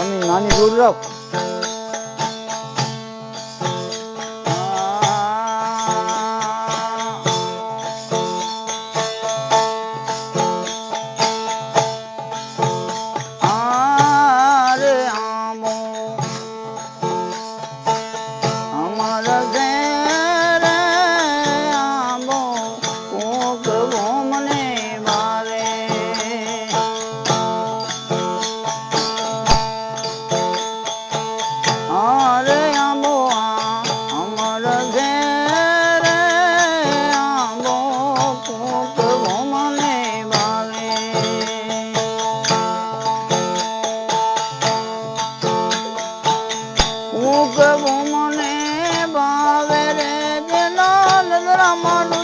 కొన్ని నాని దూరం મને બાવે રે લાલ રમણ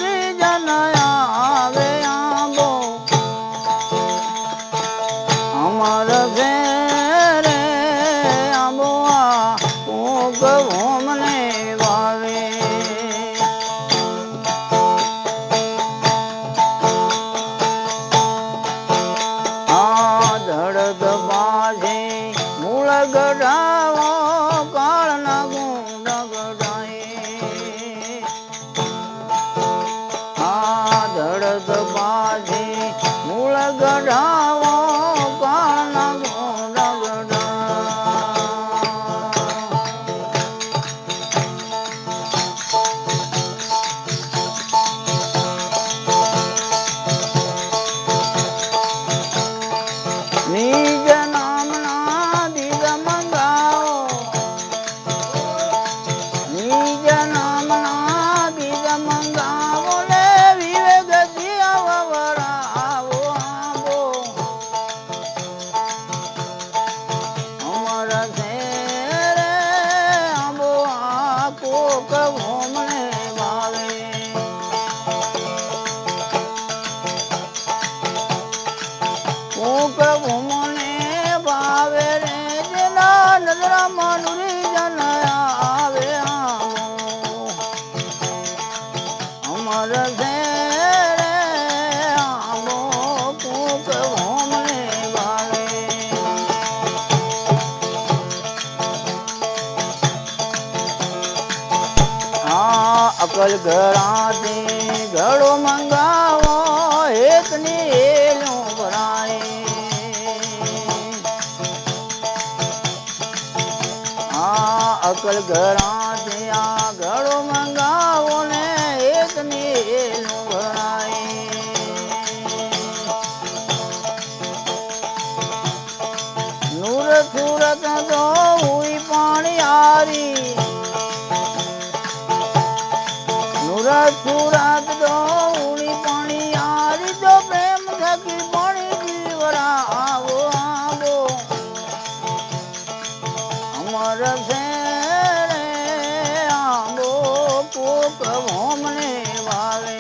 રસે રે આંબો આ કોક ભોમણે વાવે કોક ભોમણે ભાવે રે જેના નદરા માનુરી ઘરાતી ઘડો મંગાવો એકની એલું ભરાણી આ અકલ ઘરા વસ્તુ રાખજો ઉણી પાણી આરીજો પ્રેમ થકી પાણી જીવરા આવો આવો. અમર છે આવો કોક હોમને વાવે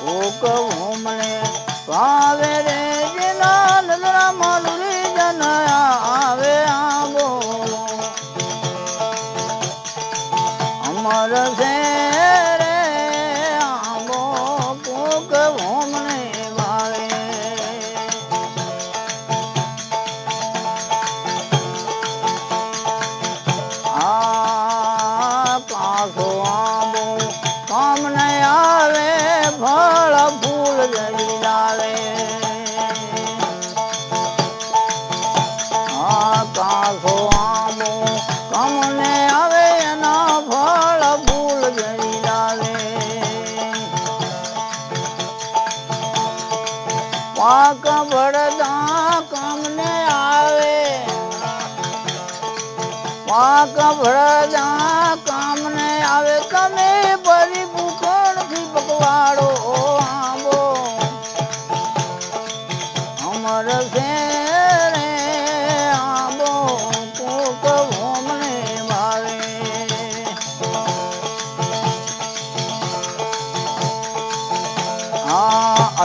કોક Hare વાંક ભળતા કામને આવે. વાંક ભળતા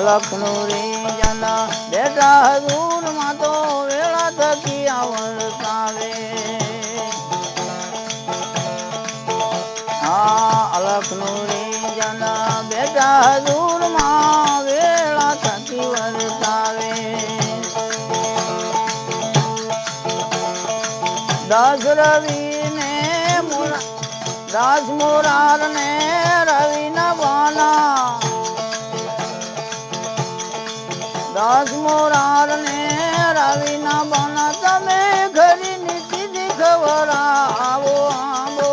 બાળકનું રીંજના બેટા હજૂરમાં તો વેળા થકી આવડતાવે. હા અલખનું રીંજના બેટા હજૂરમાં વેળા થકી વરતાવે દસ રવિને દાસ મોરારને રવિના દાસ મોરાર ને રવિ ના બાના તમે ઘરી નીતિ દીખવરાવો આવો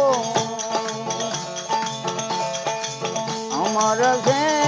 અમર છે